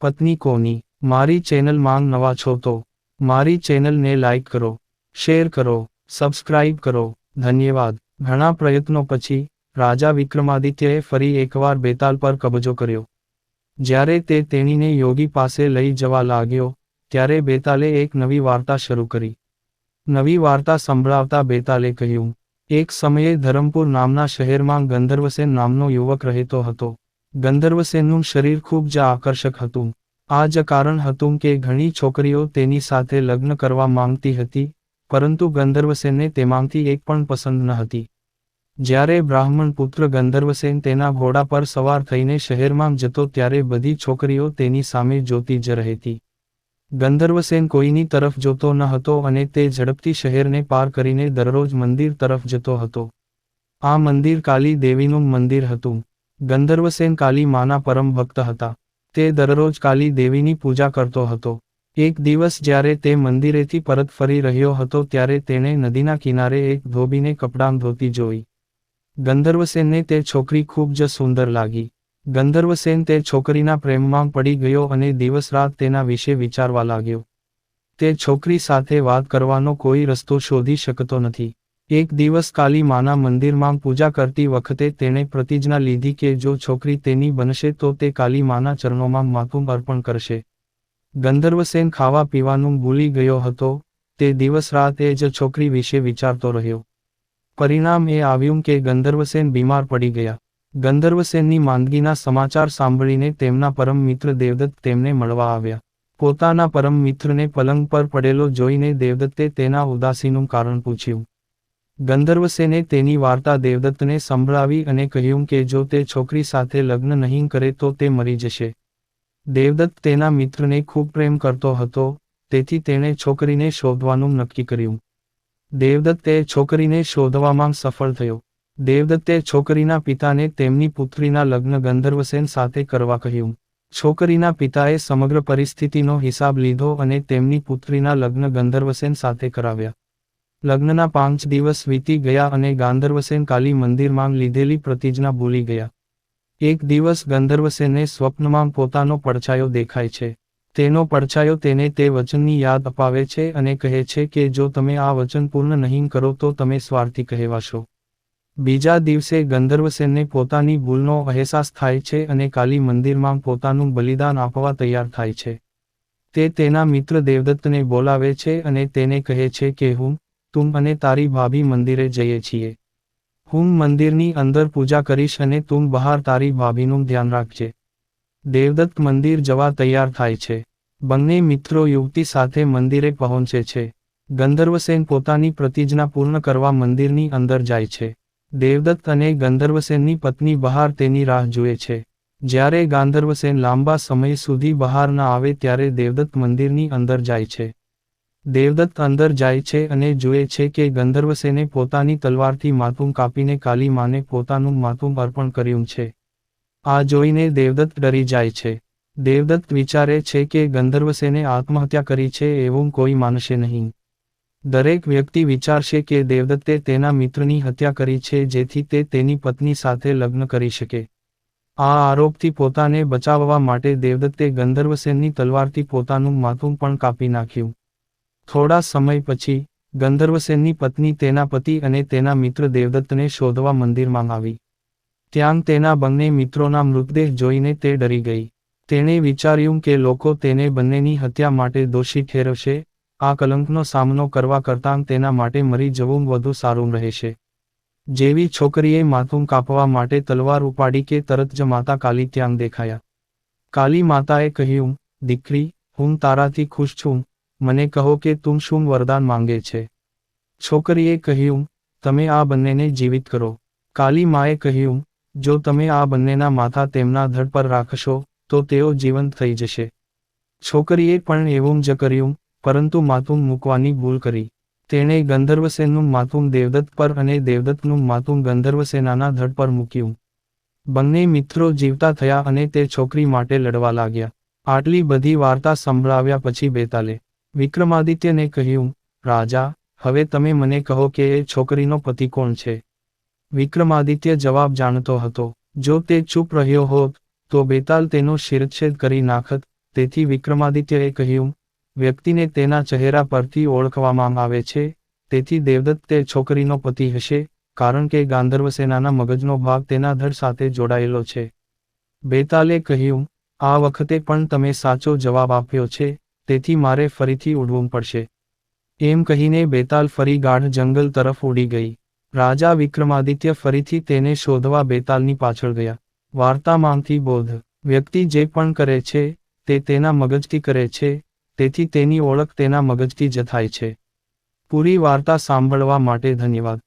પત્ની કોની? મારી ચેનલ માંગ નવા છો તો મારી ચેનલને લાઇક કરો શેર કરો સબસ્ક્રાઇબ કરો. ધન્યવાદ. ઘણા પ્રયત્નો પછી રાજા વિક્રમાદિત્યએ ફરી એકવાર બેતાલ પર કબજો કર્યો. જ્યારે તે તેણીને યોગી પાસે લઈ જવા લાગ્યો, ત્યારે બેતાલે એક નવી વાર્તા શરૂ કરી. નવી વાર્તા સંભળાવતા બેતાલે કહ્યું, એક સમયે ધરમપુર નામના શહેરમાં ગંધર્વસેન નામનો યુવક રહેતો હતો. ગંધર્વસેનનું શરીર ખૂબ જ આકર્ષક હતું. આ જ કારણ હતું કે ઘણી છોકરીઓ તેની સાથે લગ્ન કરવા માંગતી હતી, પરંતુ ગંધર્વસેનને તેમાંથી એક પણ પસંદ ન હતી. જ્યારે બ્રાહ્મણ પુત્ર ગંધર્વસેન તેના ઘોડા પર સવાર થઈને શહેરમાં જતો ત્યારે બધી છોકરીઓ તેની સામે જોતી જ રહેતી. ગંધર્વસેન કોઈની તરફ જોતો ન હતો અને તે ઝડપથી શહેરને પાર કરીને દરરોજ મંદિર તરફ જતો હતો. આ મંદિર કાલી દેવીનું મંદિર હતું. ગંધર્વસેન કાલી માના પરમ ભક્ત હતા. તે દરરોજ કાલી દેવીની પૂજા કરતો હતો. એક દિવસ જ્યારે તે મંદિરેથી પરત ફરી રહ્યો હતો ત્યારે તેણે નદીના કિનારે એક ધોબીને કપડાં ધોતી જોઈ. ગંધર્વસેનને તે છોકરી ખૂબ જ સુંદર લાગી. ગંધર્વસેન તે છોકરીના પ્રેમમાં પડી ગયો અને દિવસ રાત તેના વિશે વિચારવા લાગ્યો. તે છોકરી સાથે વાત કરવાનો કોઈ રસ્તો શોધી શકતો નથી. એક દિવસ કાલી માના મંદિરમાં પૂજા કરતી વખતે તેણે પ્રતિજ્ઞા લીધી કે જો છોકરી તેની બનશે તો તે કાલી માના ચરણોમાં માથું અર્પણ કરશે. ગંધર્વસેન ખાવા પીવાનું ભૂલી ગયો હતો, તે દિવસ રાત એ જ છોકરી વિશે વિચારતો રહ્યો. પરિણામ એ આવ્યું કે ગંધર્વસેન બીમાર પડી ગયા. ગંધર્વસેનની માંદગીના સમાચાર સાંભળીને તેમના પરમ મિત્ર દેવદત્ત તેમને મળવા આવ્યા. પોતાના પરમ મિત્રને પલંગ પર પડેલો જોઈને દેવદત્તે તેના ઉદાસીનું કારણ પૂછ્યું. ગંધર્વસેને તેની વાર્તા દેવદત્તને સંભળાવી અને કહ્યું કે જો તે છોકરી સાથે લગ્ન નહીં કરે તો તે મરી જશે. દેવદત્ત તેના મિત્રને ખૂબ પ્રેમ કરતો હતો, તેથી તેણે છોકરીને શોધવાનું નક્કી કર્યું. દેવદત્તે છોકરીને શોધવામાં સફળ થયો. દેવદત્તે છોકરીના પિતાને તેમની પુત્રીના લગ્ન ગંધર્વસેન સાથે કરવા કહ્યું. છોકરીના પિતાએ સમગ્ર પરિસ્થિતિનો હિસાબ લીધો અને તેમની પુત્રીના લગ્ન ગંધર્વસેન સાથે કરાવ્યા. લગ્નના પાંચ દિવસ વીતી ગયા અને ગાંધર્વસેન કાલી મંદિરમાં લીધેલી પ્રતિજ્ઞા ભૂલી ગયા. એક દિવસ ગંધર્વસેને સ્વપ્નમાં પોતાનો પડછાયો દેખાય છે. તેનો પડછાયો તેને તે વચનની યાદ અપાવે છે અને કહે છે કે જો તમે આ વચન પૂર્ણ નહીં કરો તો તમે સ્વાર્થી કહેવાશો. બીજા દિવસે ગંધર્વસેનને પોતાની ભૂલનો અહેસાસ થાય છે અને કાલી મંદિરમાં પોતાનું બલિદાન આપવા તૈયાર થાય છે. તે તેના મિત્ર દેવદત્તને બોલાવે છે અને તેને કહે છે કે હું તું અને તારી ભાભી મંદિરે જઈએ છીએ. હું મંદિરની અંદર પૂજા કરીશ અને તું બહાર તારી ભાભીનું ધ્યાન રાખજે. દેવદત્ત મંદિર જવા તૈયાર થાય છે. બંને મિત્રો યુવતી સાથે મંદિરે પહોંચે છે. ગંધર્વસેન પોતાની પ્રતિજ્ઞા પૂર્ણ કરવા મંદિરની અંદર જાય છે. દેવદત્ત અને ગંધર્વસેનની પત્ની બહાર તેની રાહ જુએ છે. જ્યારે ગાંધર્વસેન લાંબા સમય સુધી બહાર ન આવે ત્યારે દેવદત્ત મંદિરની અંદર જાય છે. દેવદત્ત અંદર જાય છે અને જુએ છે કે ગંધર્વસેને પોતાની તલવારથી માથું કાપીને કાલી માને પોતાનું માથું અર્પણ કર્યું છે. આ જોઈને દેવદત્ત ડરી જાય છે. દેવદત્ત વિચારે છે કે ગંધર્વસેને આત્મહત્યા કરી છે એવું કોઈ માનશે નહીં. દરેક વ્યક્તિ વિચારશે કે દેવદત્તે તેના મિત્રની હત્યા કરી છે જેથી તે તેની પત્ની સાથે લગ્ન કરી શકે. આ આરોપથી પોતાને બચાવવા માટે દેવદત્તે ગંધર્વસેનની તલવારથી પોતાનું માથું પણ કાપી નાખ્યું. થોડા સમય પછી, ગંધર્વસેનની પત્ની તેના પતિ અને તેના મિત્ર દેવદત્તને શોધવા મંદિરમાં આવી. ત્યાં તેના બંને મિત્રોના મૃતદેહ જોઈને તે ડરી ગઈ. તેણે વિચાર્યું કે લોકો તેને બંનેની હત્યા માટે દોષી ઠેરવશે, આ કલંકનો સામનો કરવા કરતાં તેના માટે મરી જવું વધુ સારું રહેશે. જેવી છોકરીએ માથું કાપવા માટે તલવાર ઉપાડી કે તરત જ માતા કાલી ત્યાં દેખાયા. કાલી માતાએ કહ્યું, દીકરી, હું તારાથી ખુશ છું મને કહો કે તું શું વરદાન માંગે છે? છોકરીએ કહ્યું, તમે આ બંનેને જીવિત કરો. કાલી માએ કહ્યું, જો તમે આ બંનેના માથા તેમના ધડ પર રાખશો, તો તેઓ જીવંત થઈ જશે. છોકરીએ પણ એવું જ કર્યું, પરંતુ માથું મૂકવાની ભૂલ કરી. તેણે ગંધર્વસેનનું માથું દેવદત્ત પર અને દેવદત્તનું માથું ગંધર્વસેનાના ધડ પર મૂક્યું. બંને મિત્રો જીવતા થયા અને તે છોકરી માટે લડવા લાગ્યા. આટલી બધી વાર્તા સંભળાવ્યા પછી બેતાલે. વિક્રમાદિત્યને કહ્યું, રાજા, હવે તમે મને કહો કે એ છોકરીનો પતિ કોણ છે? વિક્રમાદિત્ય જવાબ જાણતો હતો, જો તે ચૂપ રહ્યો હોત, તો બેતાલ તેનો શિરચ્છેદ કરી નાખત. તેથી વિક્રમાદિત્યએ કહ્યું, વ્યક્તિને તેના ચહેરા પરથી ઓળખવામાં આવે છે, તેથી દેવદત્ત તે છોકરીનો પતિ હશે, કારણ કે ગાંધર્વ સેનાના મગજનો ભાગ તેના ધડ સાથે જોડાયેલો છે. બેતાલે કહ્યું, આ વખતે પણ તમે સાચો જવાબ આપ્યો છે તેથી મારે ફરીથી ઉડવું પડશે. એમ કહીને બેતાલ ફરી ગાઢ જંગલ તરફ ઉડી ગઈ. રાજા વિક્રમાદિત્ય ફરીથી તેને શોધવા બેતાલની પાછળ ગયા. વાર્તામાંથી બોધ. વ્યક્તિ જે પણ કરે છે, તે તેના મગજથી કરે છે, તેથી તેની ઓળખ તેના મગજથી જ થાય છે. પૂરી વાર્તા સાંભળવા માટે ધન્યવાદ.